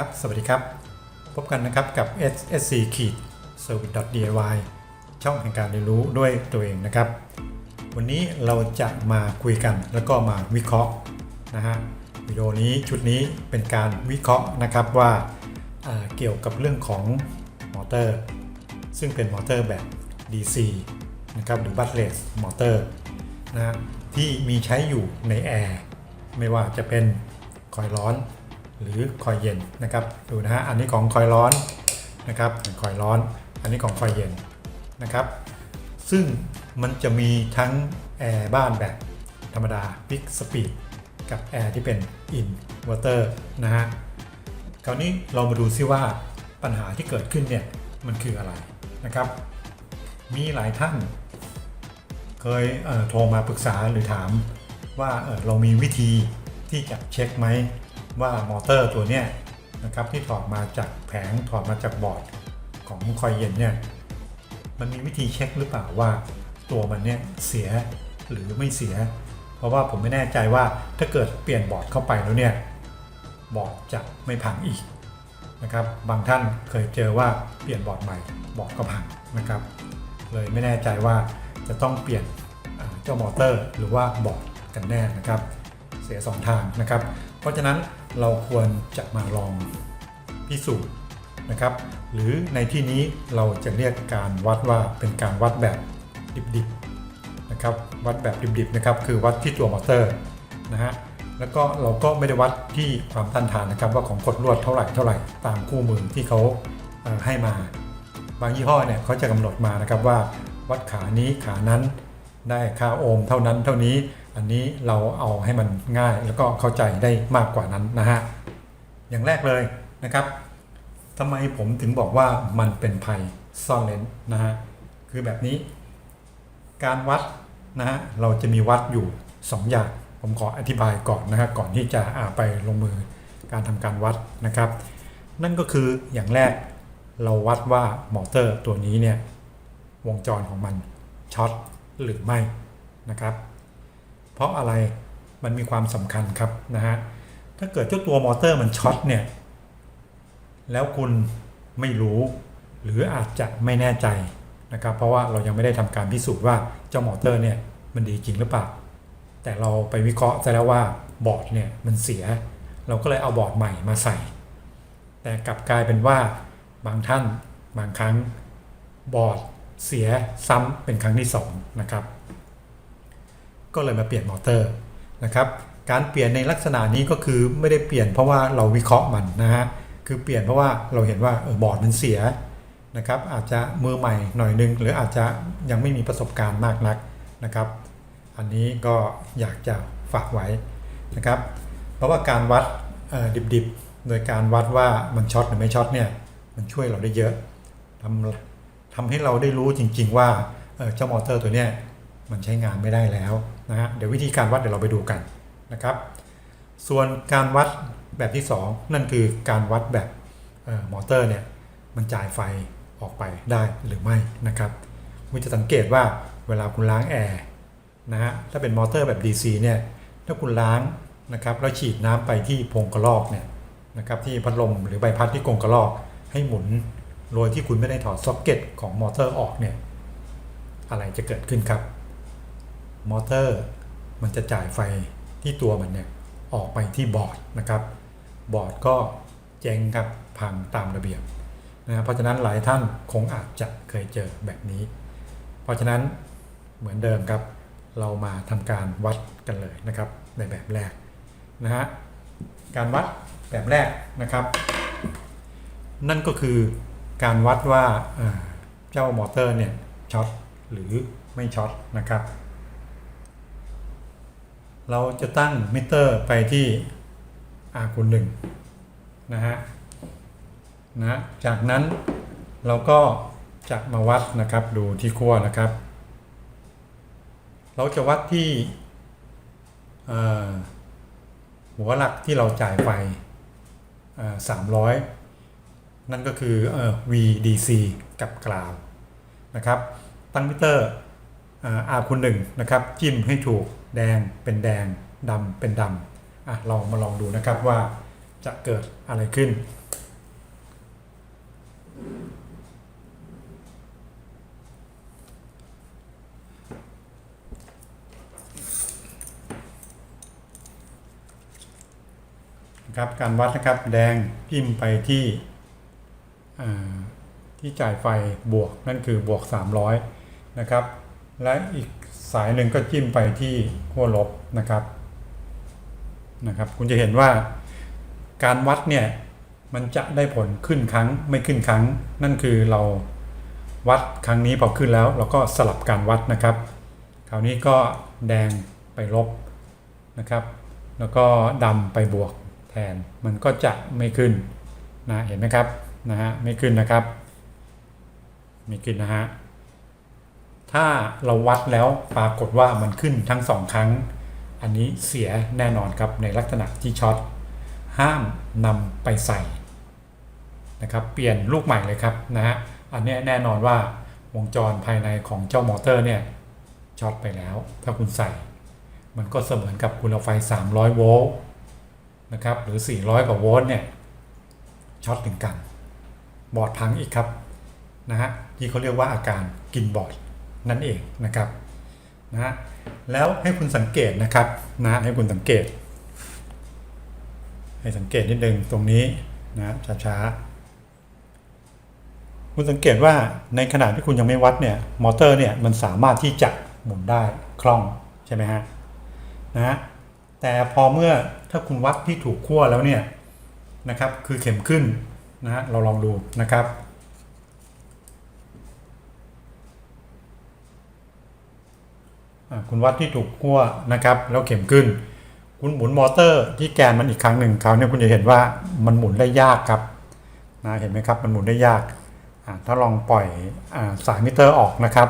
ครับ สวัสดีครับ พบกันนะครับกับ SSC ขีด service DIY ช่องแห่งการเรียนรู้ด้วยตัวเองนะครับ วันนี้เราจะมาคุยกันแล้วก็มาวิเคราะห์นะฮะวิดีโอนี้ชุดนี้เป็นการวิเคราะห์นะครับว่าอ่าเกี่ยวกับเรื่องของมอเตอร์ ซึ่งเป็นมอเตอร์แบบ DC นะครับหรือ Buttless มอเตอร์นะฮะที่มีใช้อยู่ในแอร์ไม่ว่าจะเป็นคอยล์ร้อน หรือคอยเย็นนะครับดูนะฮะอันนี้ของคอยร้อนนะครับคอยร้อน อันนี้ของคอยเย็นนะครับ ซึ่งมันจะมีทั้งแอร์บ้านแบบธรรมดา Big Speed กับแอร์ที่เป็น Inverter นะฮะคราวนี้เรามาดูซิว่าปัญหาที่เกิดขึ้นเนี่ยมันคืออะไรนะครับ มีหลายท่าน เคยเโทรมาปรึกษาหรือถามว่าเเรามีวิธีที่จะเช็คไหม ว่ามอเตอร์ตัวเนี้ยนะครับที่ถอดมาจากแผงถอดมาจากบอร์ดของคอยเย็นเนี่ยมันมีวิธีเช็คหรือเปล่าว่าตัวมันเนี่ยเสียหรือไม่เสีย เพราะว่าผมไม่แน่ใจว่าถ้าเกิดเปลี่ยนบอร์ดเข้าไปแล้วเนี่ยบอร์ดจะไม่พังอีกนะครับบางท่านเคยเจอว่าเปลี่ยนบอร์ดใหม่บอร์ดก็พังนะครับ เลยไม่แน่ใจว่าจะต้องเปลี่ยนเจ้ามอเตอร์หรือว่าบอร์ดกันแน่นะครับ เสีย 2 ทางนะครับ เพราะฉะนั้น เราควรจะมาลองพิสูจน์นะครับ หรือในที่นี้เราจะเรียกการวัดว่าเป็นการวัดแบบดิบๆนะครับ วัดแบบดิบๆนะครับ คือวัดที่ตัวมอเตอร์นะฮะแล้วก็เราก็ไม่ได้วัดที่ความต้านทานนะครับ ว่าของกดลวดเท่าไหร่เท่าไหร่ตามคู่มือที่เขาเให้มา บางยี่ห้อเนี่ยเขาจะกำหนดมานะครับว่าวัดขานี้ขานั้นได้ค่าโอห์มเท่านั้นเท่านี้ อันนี้เราเอาให้มันง่ายแล้วก็เข้าใจได้มากกว่านั้นนะฮะ อย่างแรกเลยนะครับทำไมผมถึงบอกว่ามันเป็นภัยซ่อนเลนนะฮะ คือแบบนี้ การวัดนะฮะเราจะมีวัดอยู่ 2 อย่าง ผมขออธิบายก่อนนะฮะก่อนที่จะอ่าไปลงมือการทำการวัดนะครับ นั่นก็คืออย่างแรกเราวัดว่ามอเตอร์ตัวนี้เนี่ยวงจรของมันช็อตหรือไม่นะครับ เพราะอะไรมันมีความสำคัญครับนะฮะถ้าเกิดเจ้าตัวมอเตอร์มันช็อตเนี่ยแล้วคุณไม่รู้ หรืออาจจะไม่แน่ใจนะครับ เพราะว่าเรายังไม่ได้ทำการพิสูจน์ว่าเจ้ามอเตอร์เนี่ยมันดีจริงหรือเปล่า แต่เราไปวิเคราะห์ซะแล้วว่าบอร์ดเนี่ยมันเสีย เราก็เลยเอาบอร์ดใหม่มาใส่ แต่กลับกลายเป็นว่าบางท่านบางครั้งบอร์ดเสียซ้ำเป็นครั้งที่สองนะครับ ก็เลยมาเปลี่ยนมอเตอร์นะครับ การเปลี่ยนในลักษณะนี้ก็คือไม่ได้เปลี่ยนเพราะว่าเราวิเคราะห์มันนะฮะ คือเปลี่ยนเพราะว่าเราเห็นว่าออบอร์ดมันเสียนะครับ อาจจะมือใหม่หน่อยนึง หรืออาจจะยังไม่มีประสบการณ์มากนักนะครับ อันนี้ก็อยากจะฝากไว้นะครับ เพราะว่าการวัดดิบๆ โดยการวัดว่ามันช็อตหรือไม่ช็อตเนี่ย มันช่วยเราได้เยอะทำทำให้เราได้รู้จริง ๆ ว่าเอ่อเจ้ามอเตอร์ตัวเนี้ยมันใช้งานไม่ได้แล้ว นะฮะเดี๋ยววิธีการวัดเดี๋ยวเราไปดูกันนะครับ ส่วนการวัดแบบที่ 2 นั่นคือการวัดแบบออมอเตอร์เนี่ยมันจ่ายไฟออกไปได้หรือไม่นะครับคุณจะสังเกตว่าเวลาคุณล้างแอร์นะฮะถ้าเป็นมอเตอร์แบบ DC เนี่ยถ้าคุณล้างนะครับแล้วฉีดน้ำไปที่พงกระรอกเนี่ยนะครับที่พัดลมหรือใบพัดที่กรงกระรอกให้หมุนโดยที่คุณไม่ได้ถอดซ็อกเก็ตของมอเตอร์ออกเนี่ยอะไรจะเกิดขึ้นครับ มอเตอร์ มันจะจ่ายไฟที่ตัวมันเนี่ยออกไปที่บอร์ดนะครับ บอร์ดก็เจ๊งครับพังตามระเบียบนะเพราะฉะนั้นหลายท่านคงอาจจะเคยเจอแบบนี้ เพราะฉะนั้นเหมือนเดิมครับ เรามาทำการวัดกันเลยนะครับ ในแบบแรกนะฮะการวัดแบบแรกนะครับ นั่นก็คือการวัดว่าอ่าเจ้ามอเตอร์เนี่ยช็อตหรือไม่ช็อตนะครับ เราจะตั้งมิเตอร์ไปที่ R คูณหนึ่งนะฮะนะจากนั้นเราก็จะมาวัดนะครับดูที่ขั้วนะครับ เราจะวัดที่หัวหลักที่เราจ่ายไฟสามร้อยนั่นก็คืออ VDC กับกราวนะครับ ตั้งมิเตอร์ R คูณหนึ่งนะครับ จิ้มให้ถูก แดงเป็นแดงดำเป็นดำอะลองมาลองดูนะครับว่าจะเกิดอะไรขึ้นครับการวัดนะครับแดงพิมพ์ไปที่ที่จ่ายไฟบวกนั่นคือบวก 300 นะครับ และอีก สายหนึ่งก็จิ้มไปที่ขั้วลบนะครับนะครับ คุณจะเห็นว่าการวัดเนี่ยมันจะได้ผลขึ้นครั้งไม่ขึ้นครั้ง นั่นคือเราวัดครั้งนี้พอขึ้นแล้ว เราก็สลับการวัดนะครับ คราวนี้ก็แดงไปลบนะครับ แล้วก็ดำไปบวกแทนมันก็จะไม่ขึ้นนะเห็นไหมครับนะฮะไม่ขึ้นนะครับ ไม่ขึ้นนะฮะ ถ้าเราวัดแล้วปรากฏว่ามันขึ้นทั้งสองครั้ง อันนี้เสียแน่นอนครับในลักษณะที่ช็อตห้ามนำไปใส่นะครับเปลี่ยนลูกใหม่เลยครับนะฮะอันนี้แน่นอนว่าวงจรภายในของเจ้ามอเตอร์เนี่ยช็อตไปแล้ว ถ้าคุณใส่ มันก็เสมือนกับคุณเอาไฟ 300 โวลต์นะครับหรือ 400 กว่าโวลต์เนี่ยช็อตถึงกัน บอร์ดพังอีกครับนะฮะที่เขาเรียกว่าอาการกินบอร์ด นั่นเองนะครับนะแล้วให้คุณสังเกตนะครับนะให้คุณสังเกต ให้สังเกตนิดนึงตรงนี้นะช้าๆคุณสังเกตว่าในขณะที่คุณยังไม่วัดเนี่ยมอเตอร์เนี่ยมันสามารถที่จะหมุนได้คล่องใช่ไหมฮะนะแต่พอเมื่อถ้าคุณวัดที่ถูกขั้วแล้วเนี่ยนะครับคือเข็มขึ้นนะเราลองดูนะครับอะ คุณวัดที่ถูกขั้วนะครับ แล้วเข็มขึ้น คุณหมุนมอเตอร์ที่แกนมันอีกครั้งหนึ่งคราวนี้คุณจะเห็นว่ามันหมุนได้ยากครับนะเห็นไหมครับมันหมุนได้ยากถ้าลองปล่อยอสายมิเตอร์ออกนะครับ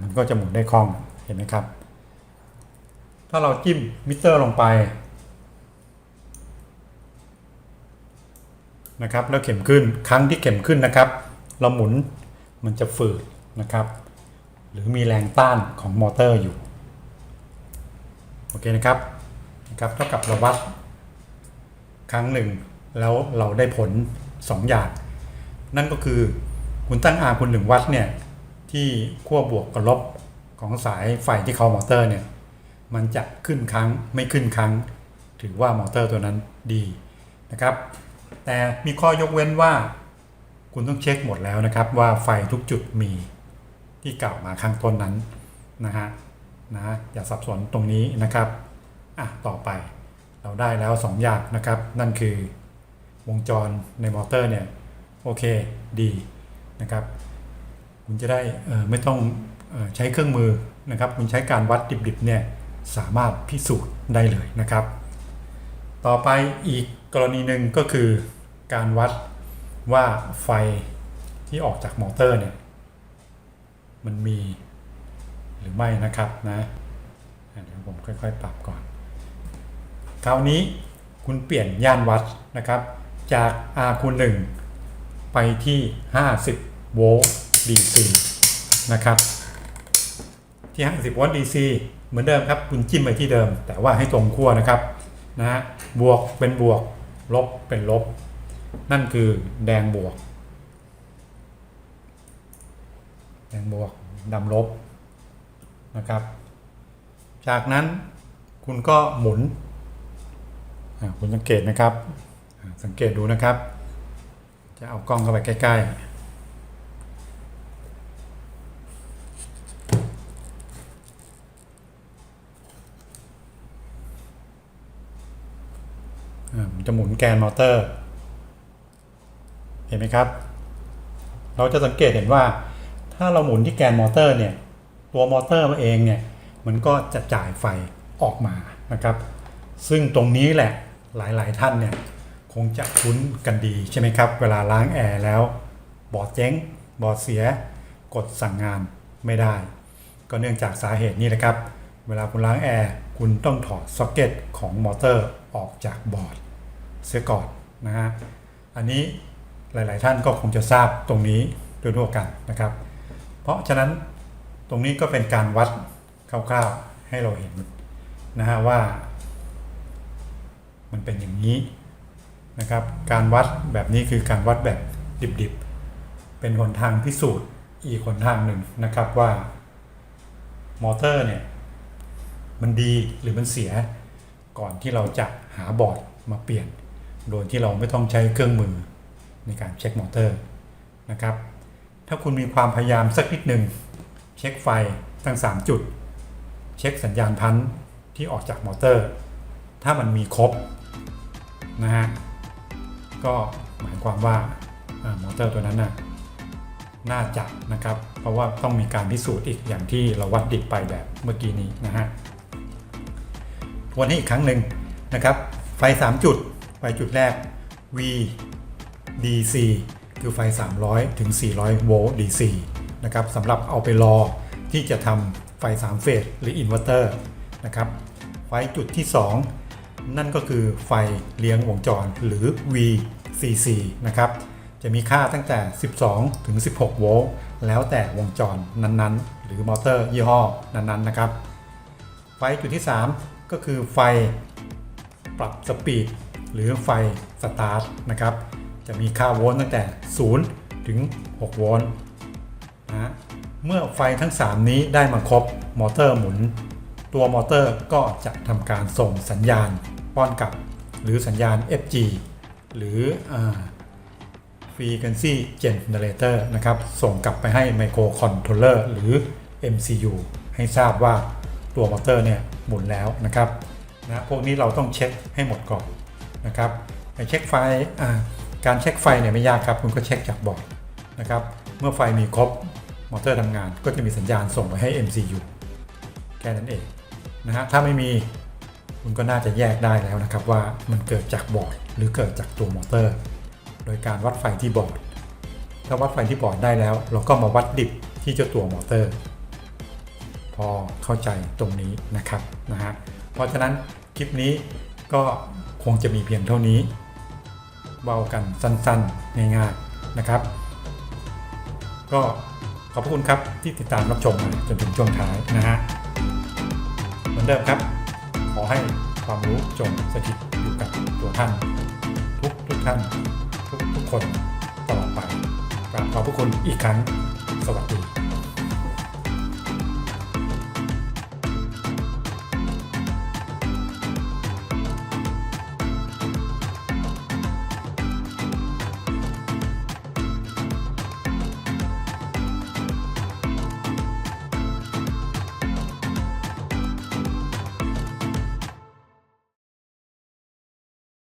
มันก็จะหมุนได้คล่องเห็นไหมครับ ถ้าเราจิ้มมิเตอร์ลงไปนะครับแล้วเข็มขึ้นครั้งที่เข็มขึ้นนะครับ เราหมุนมันจะฝืดนะครับ หรือมีแรงต้านของมอเตอร์อยู่ โอเคนะครับนะครับเท่ากับเราวัดครั้งหนึ่ง แล้วเราได้ผล 2 อย่าง นั่นก็คือคุณตั้ง R คุณ1วัตต์เนี่ย ที่ขั้วบวกกับลบของสายไฟที่เข้ามอเตอร์เนี่ย มันจะขึ้นครั้งไม่ขึ้นครั้ง ถือว่ามอเตอร์ตัวนั้นดีนะครับ แต่มีข้อยกเว้นว่า คุณต้องเช็คหมดแล้วนะครับว่าไฟทุกจุดมี ที่กล่าวมาข้างต้นนั้นนะฮะนะอย่าสับสนตรงนี้นะครับอะต่อไปเราได้แล้ว 2 อย่างนะครับ นั่นคือวงจรในมอเตอร์เนี่ยโอเคดีนะครับคุณจะได้ไม่ต้องออใช้เครื่องมือนะครับ คุณใช้การวัดดิบๆเนี่ยสามารถพิสูจน์ได้เลยนะครับ ต่อไปอีกกรณีหนึ่งก็คือการวัดว่าไฟที่ออกจากมอเตอร์เนี่ย มันมีหรือไม่นะครับนะเดี๋ยวผมค่อยๆ ปรับก่อน คราวนี้คุณเปลี่ยนย่านวัดนะครับ จาก R คูณ1ไปที่ 50 โวลต์ DC นะครับ ที่ 50 โวลต์ DC เหมือนเดิมครับ คุณจิ้มไปที่เดิม แต่ว่าให้ตรงขั้วนะครับนะฮะบวกเป็นบวก ลบเป็นลบ นั่นคือแดงบวก แดงบวกดำลบนะครับ จากนั้นคุณก็หมุน คุณสังเกตนะครับ สังเกตดูนะครับ จะเอากล้องเข้าไปใกล้ๆอ่ามันจะหมุนแกนมอเตอร์ เห็นไหมครับ เราจะสังเกตเห็นว่า ถ้าเราหมุนที่แกนมอเตอร์เนี่ยตัวมอเตอร์มันเองเนี่ยมันก็จะจ่ายไฟออกมานะครับ ซึ่งตรงนี้แหละหลายๆท่านเนี่ยคงจะคุ้นกันดีใช่ไหมครับ เวลาล้างแอร์แล้ว บอร์ดเจ๊ง บอร์ดเสีย กดสั่งงานไม่ได้ ก็เนื่องจากสาเหตุนี้แหละครับ เวลาคุณล้างแอร์คุณต้องถอดซ็อกเก็ตของมอเตอร์ออกจากบอร์ดเสียก่อนนะฮะอันนี้หลาย ๆ ท่านก็คงจะทราบตรงนี้ด้วยทั่วกันนะครับ เพราะฉะนั้นตรงนี้ก็เป็นการวัดคร่าวๆให้เราเห็นนะฮะว่า มันเป็นอย่างนี้นะครับ การวัดแบบนี้คือการวัดแบบดิบๆ เป็นหนทางพิสูจน์อีกหนทางหนึ่งนะครับว่ามอเตอร์เนี่ยมันดีหรือมันเสียก่อนที่เราจะหาบอร์ดมาเปลี่ยน โดยที่เราไม่ต้องใช้เครื่องมือในการเช็คมอเตอร์นะครับ ถ้าคุณมีความพยายามสักนิดหนึ่งเช็คไฟทั้ง 3 จุด เช็คสัญญาณพันธุ์ที่ออกจากมอเตอร์ ถ้ามันมีครบนะฮะก็หมายความว่ามอเตอร์ตัวนั้นน่ะน่าจะนะครับ เพราะว่าต้องมีการพิสูจน์อีกอย่างที่เราวัดดิบไปแบบเมื่อกี้นี้นะฮะวนให้อีกครั้งหนึ่งนะครับ ไฟ 3 จุด ไฟจุดแรก V DC คือไฟ 300 ถึง 400 โวลต์ DC นะครับสำหรับเอาไปรอที่จะทำไฟ 3 เฟสหรืออินเวอร์เตอร์นะครับ ไฟจุดที่ 2 นั่นก็คือไฟเลี้ยงวงจรหรือ VCC นะครับ จะมีค่าตั้งแต่ 12 ถึง 16 โวลต์ แล้วแต่วงจรนั้นๆ หรือมอเตอร์ยี่ห้อนั้นๆ นะครับ ไฟจุดที่ 3 ก็คือไฟปรับสปีดหรือไฟสตาร์ทนะครับ จะมีค่าโวลต์ตั้งแต่ 0 ถึง 6 โวลต์นะเมื่อไฟทั้ง 3 นี้ได้มาครบมอเตอร์หมุน ตัวมอเตอร์ก็จะทำการส่งสัญญาณป้อนกลับ หรือสัญญาณ FG หรือ Frequency Generator นะครับ ส่งกลับไปให้ Microcontroller หรือ MCU ให้ทราบว่าตัวมอเตอร์เนี่ยหมุนแล้วนะครับนะพวกนี้เราต้องเช็คให้หมดก่อนนะครับไอ้เช็คไฟอ่า การเช็คไฟเนี่ยไม่ยากครับ คุณก็เช็คจากบอร์ดนะครับ เมื่อไฟมีครบมอเตอร์ทำงาน ก็จะมีสัญญาณส่งไปให้ MCU แค่นั้นเองนะฮะถ้าไม่มีคุณก็น่าจะแยกได้แล้วนะครับว่ามันเกิดจากบอร์ดหรือเกิดจากตัวมอเตอร์ โดยการวัดไฟที่บอร์ดถ้าวัดไฟที่บอร์ดได้แล้ว เราก็มาวัดดิบที่เจ้าตัวมอเตอร์ พอเข้าใจตรงนี้นะครับนะฮะเพราะฉะนั้นคลิปนี้ก็คงจะมีเพียงเท่านี้ เบากันสั้นๆง่ายๆนะครับ ก็ขอบคุณครับที่ติดตามรับชมจนถึงช่วงท้ายนะฮะเหมือนเดิมครับ ขอให้ความรู้จงสถิตอยู่กับตัวท่าน ทุกทุกท่าน ทุกทุกคนตลอดไปกราบขอบพระคุณอีกครั้ง สวัสดี